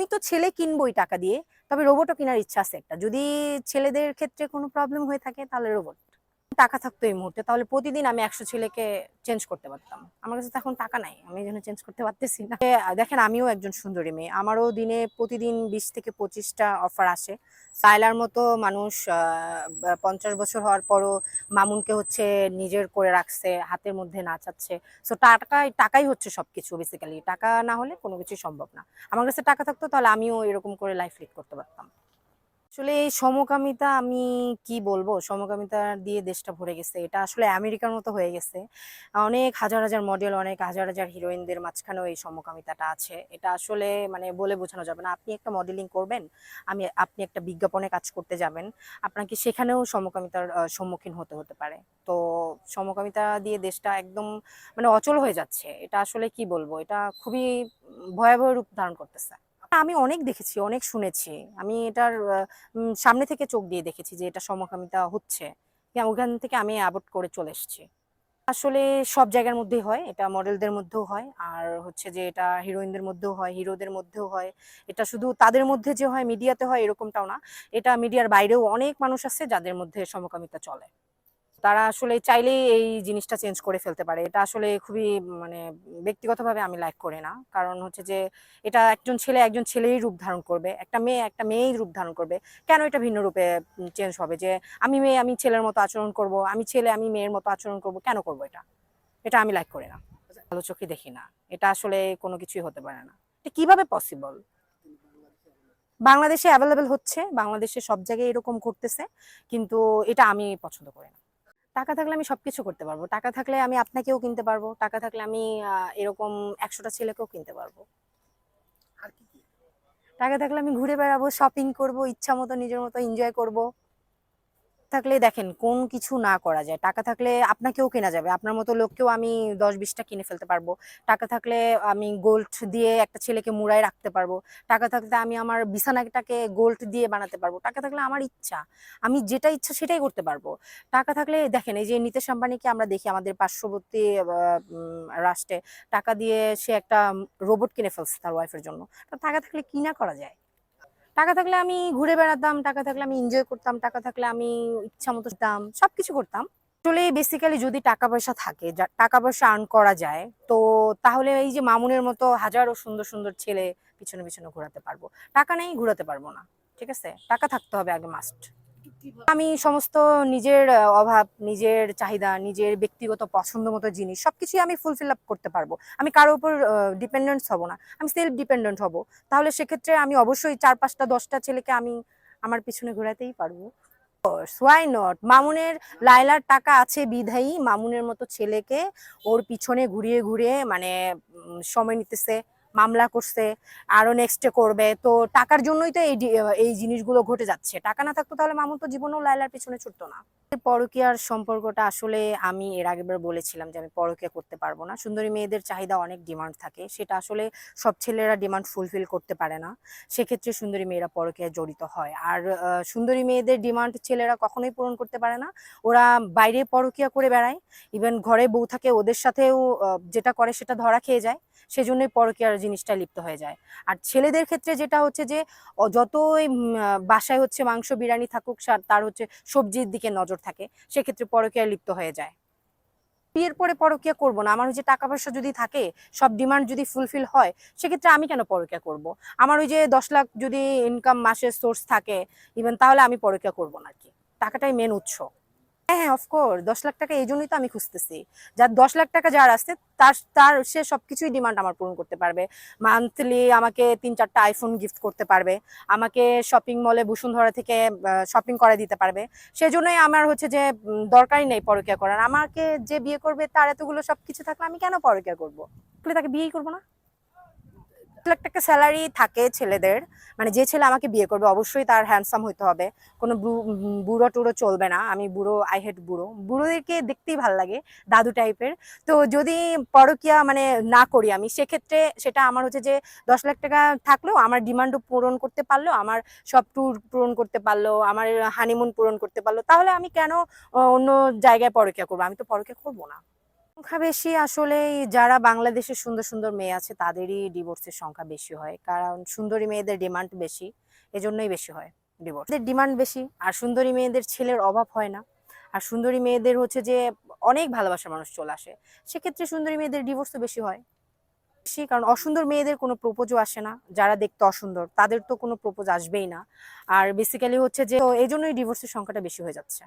আমি তো ছেলে কিনবই টাকা দিয়ে, তবে রোবটও কেনার ইচ্ছা আছে একটা। যদি ছেলেদের ক্ষেত্রে কোনো প্রবলেম হয়ে থাকে, তাহলে রোবট টাকা থাকতো এই মুহূর্তে, তাহলে প্রতিদিন আমি একশো ছেলেকে চেঞ্জ করতে পারতাম। আমার কাছে তো এখন টাকা নাই, আমি এই চেঞ্জ করতে পারতেছি না। দেখেন, আমিও একজন সুন্দরী মেয়ে, আমারও দিনে প্রতিদিন বিশ থেকে পঁচিশটা অফার আসে। সাইলার মতো মানুষ পঞ্চাশ বছর হওয়ার পরও মামুনকে হচ্ছে নিজের করে রাখছে, হাতের মধ্যে নাচাচ্ছে। সো টাকাই টাকাই হচ্ছে সবকিছু বেসিক্যালি টাকা না হলে কোনো কিছুই সম্ভব না। আমার কাছে টাকা থাকতো, তাহলে আমিও এরকম করে লাইফ লিড করতে পারতাম। আসলে এই সমকামিতা আমি কি বলব? সমকামিতা দিয়ে দেশটা ভরে গেছে। এটা আসলে আমেরিকার মতো হয়ে গেছে। অনেক হাজার হাজার মডেল অনেক হাজার হাজার হিরোইনদের মাঝখানেও এই সমকামিতাটা আছে। এটা আসলে মানে বলে বোঝানো যাবে না। আপনি একটা মডেলিং করবেন, আমি, আপনি একটা বিজ্ঞাপনে কাজ করতে যাবেন, আপনাকে সেখানেও সমকামিতার সম্মুখীন হতে হতে পারে। তো সমকামিতা দিয়ে দেশটা একদম মানে অচল হয়ে যাচ্ছে। এটা আসলে কি বলব? এটা খুবই ভয়াবহ রূপ ধারণ করতেছে। আমি অনেক দেখেছি অনেক শুনেছি। আমি এটার সামনে থেকে চোখ দিয়ে দেখেছি যে এটা সমকামিতা হচ্ছে। হ্যাঁ, ওখান থেকে আমি অ্যাভয়েড করে চলে এসেছি। আসলে সব জায়গার মধ্যেই হয় এটা মডেলদের মধ্যেও হয় আর হচ্ছে যে এটা হিরোইনদের মধ্যেও হয় হিরোদের মধ্যেও হয়। এটা শুধু তাদের মধ্যে যে হয় মিডিয়াতে হয় এরকমটাও না। এটা মিডিয়ার বাইরেও অনেক মানুষ আছে যাদের মধ্যে সমকামিতা চলে। তারা আসলে চাইলেই এই জিনিসটা চেঞ্জ করে ফেলতে পারে। এটা আসলে খুবই মানে ব্যক্তিগতভাবে আমি লাইক করি না। কারণ হচ্ছে যে, এটা একজন ছেলে একজন ছেলেই রূপ ধারণ করবে। একটা মেয়ে একটা মেয়েই রূপ ধারণ করবে। কেন এটা ভিন্ন রূপে চেঞ্জ হবে? যে, আমি মেয়ে, আমি ছেলের মতো আচরণ করব, আমি ছেলে, আমি মেয়ের মতো আচরণ করব, কেন করব এটা? এটা আমি লাইক করি না। ভালো চোখে দেখি না। এটা আসলে কোনো কিছুই হতে পারে না। এটা কীভাবে পসিবল বাংলাদেশে অ্যাভেলেবেল হচ্ছে, বাংলাদেশে সব জায়গায় এরকম ঘটতেছে। কিন্তু এটা আমি পছন্দ করি না। টাকা থাকলে আমি সবকিছু করতে পারব। টাকা থাকলে আমি আপনাকেও কিনতে পারব। টাকা থাকলে আমি এরকম একশোটা ছেলেকেও কিনতে পারব। আর কি কি? টাকা থাকলে আমি ঘুরে বেড়াবো শপিং করব ইচ্ছা মতো নিজের মতো এনজয় করব। থাকলে দেখেন কোন কিছু না করা যায়। টাকা থাকলে আপনাকেও কেনা যাবে। আপনার মতো লোককেও আমি দশ বিশটা কিনে ফেলতে পারব। টাকা থাকলে আমি গোল্ড দিয়ে একটা ছেলেকে মুড়ায় রাখতে পারব। টাকা থাকলে আমি আমার বিছানাটাকে গোল্ড দিয়ে বানাতে পারব। টাকা থাকলে আমার ইচ্ছা। আমি যেটা ইচ্ছা সেটাই করতে পারব। টাকা থাকলে দেখেন এই যে নিতেশ আম্বানিকে আমরা দেখি আমাদের পার্শ্ববর্তী রাষ্ট্রে। টাকা দিয়ে সে একটা রোবট কিনে ফেলছে তার ওয়াইফের জন্য। টাকা থাকলে কি না করা যায়? টাকা থাকলে আমি ঘুরে বেড়াতাম, টাকা থাকলে আমি এনজয় করতাম, টাকা থাকলে আমি ইচ্ছা মতো যেতাম সবকিছু করতাম। আসলে বেসিক্যালি যদি টাকা পয়সা থাকে টাকা পয়সা আর্ন করা যায়, তো তাহলে এই যে মামুনের মতো হাজারো সুন্দর সুন্দর ছেলে পিছনে পিছনে ঘোরাতে পারব। টাকা নেই, ঘোরাতে পারব না, ঠিক আছে? টাকা থাকতে হবে আগে মাস্ট আমি সমস্ত নিজের অভাব, নিজের চাহিদা, নিজের ব্যক্তিগত পছন্দ মতো জিনিস সবকিছুই আমি ফুলফিল আপ করতে পারব। আমি কারোর উপর ডিপেন্ডেন্ট হব না। আমি সেলফ ডিপেন্ডেন্ট হব। তাহলে সেক্ষেত্রে আমি অবশ্যই চার পাঁচটা, দশটা ছেলেকে আমি আমার পিছনে ঘোরাতেই পারব। ওয়াই নট মামুনের লাইলার টাকা আছে বিধায়ী। মামুনের মতো ছেলেকে ওর পিছনে ঘুরিয়ে ঘুরিয়ে মানে সময় নিতেছে। মামলা করছে, আরও নেক্সটে করবে। তো টাকার জন্যই তো এই এই জিনিসগুলো ঘটে যাচ্ছে। টাকা না থাকতো তাহলে মামুন তো জীবনেও লাইলার পিছনে ছুটতো না। পরকীয়ার সম্পর্কটা আসলে আমি এর আগেবার বলেছিলাম যে আমি পরকীয়া করতে পারব না। সুন্দরী মেয়েদের চাহিদা অনেক ডিমান্ড থাকে। সেটা আসলে সব ছেলেরা ডিমান্ড ফুলফিল করতে পারে না। সেক্ষেত্রে সুন্দরী মেয়েরা পরকীয়ায় জড়িত হয়। আর সুন্দরী মেয়েদের ডিমান্ড ছেলেরা কখনোই পূরণ করতে পারে না। ওরা বাইরে পরকীয়া করে বেড়ায়। ইভেন ঘরে বউ থাকে, ওদের সাথেও যেটা করে সেটা ধরা খেয়ে যায়। সেজন্যই পরকীয়ার জিনিসটা লিপ্ত হয়ে যায়। আর ছেলেদের ক্ষেত্রে যেটা হচ্ছে যে যতই বাসায় হচ্ছে মাংস, বিরিয়ানি থাকুক তার হচ্ছে সবজির দিকে নজর থাকে, সেক্ষেত্রে পরকীয়ায় লিপ্ত হয়ে যায়। বিয়ের পরে পরকিয়া করব না, আমার ওই যে টাকা পয়সা যদি থাকে, সব ডিমান্ড যদি ফুলফিল হয়, সেক্ষেত্রে আমি কেন পরকিয়া করব? আমার ওই যে দশ লাখ যদি ইনকাম মাসের সোর্স থাকে ইভেন তাহলে আমি পরকিয়া করব না আর কি। টাকাটাই মেন উৎস। হ্যাঁ অফকোর্স দশ লাখ টাকা এই জন্যই তো আমি খুঁজতেছি। যার দশ লাখ টাকা যার আছে তার তার, সে সবকিছুই ডিমান্ড আমার পূরণ করতে পারবে। মান্থলি আমাকে তিন চারটা আইফোন গিফট করতে পারবে। আমাকে শপিং মলে বসুন্ধরা থেকে শপিং করে দিতে পারবে। সেজন্যই আমার হচ্ছে যে দরকারই নেই পরকীয়া করার। আমাকে যে বিয়ে করবে, তার এতগুলো সবকিছু থাকলে আমি কেন পরকীয়া করব? তাহলে তাকে বিয়েই করব না? স্যালারি থাকে ছেলেদের মানে যে ছেলে আমাকে বিয়ে করবে অবশ্যই তার হ্যান্ডসাম হইতে হবে। কোনো বুড়ো টুড়ো চলবে না, আমি বুড়ো আই হেট বুড়ো। বুড়োদেরকে দেখতেই ভালো লাগে, দাদু টাইপের তো যদি পরকীয়া মানে না করি আমি, সেক্ষেত্রে সেটা আমার হচ্ছে যে দশ লাখ টাকা থাকলেও আমার ডিমান্ডও পূরণ করতে পারল, আমার সব ট্যুর পূরণ করতে পারল, আমার হানিমুন পূরণ করতে পারল, তাহলে আমি কেন অন্য জায়গায় পরকীয়া করব? আমি তো পরকীয়া করব না। সংখ্যা বেশি আসলে যারা বাংলাদেশের সুন্দর সুন্দর মেয়ে আছে তাদেরই ডিভোর্সের সংখ্যা বেশি হয়। কারণ সুন্দরী মেয়েদের ডিমান্ড বেশি, এজন্যই বেশি হয় ডিভোর্স ডিমান্ড বেশি, আর সুন্দরী মেয়েদের ছেলের অভাব হয় না। আর সুন্দরী মেয়েদের হচ্ছে যে অনেক ভালোবাসার মানুষ চলে আসে। সেক্ষেত্রে সুন্দরী মেয়েদের ডিভোর্স তো বেশি হয়। বেশি, কারণ অসুন্দর মেয়েদের কোনো প্রপোজও আসে না। যারা দেখতে অসুন্দর, তাদের তো কোনো প্রপোজ আসবেই না। আর বেসিক্যালি হচ্ছে যে এই জন্যই ডিভোর্সের সংখ্যাটা বেশি হয়ে যাচ্ছে।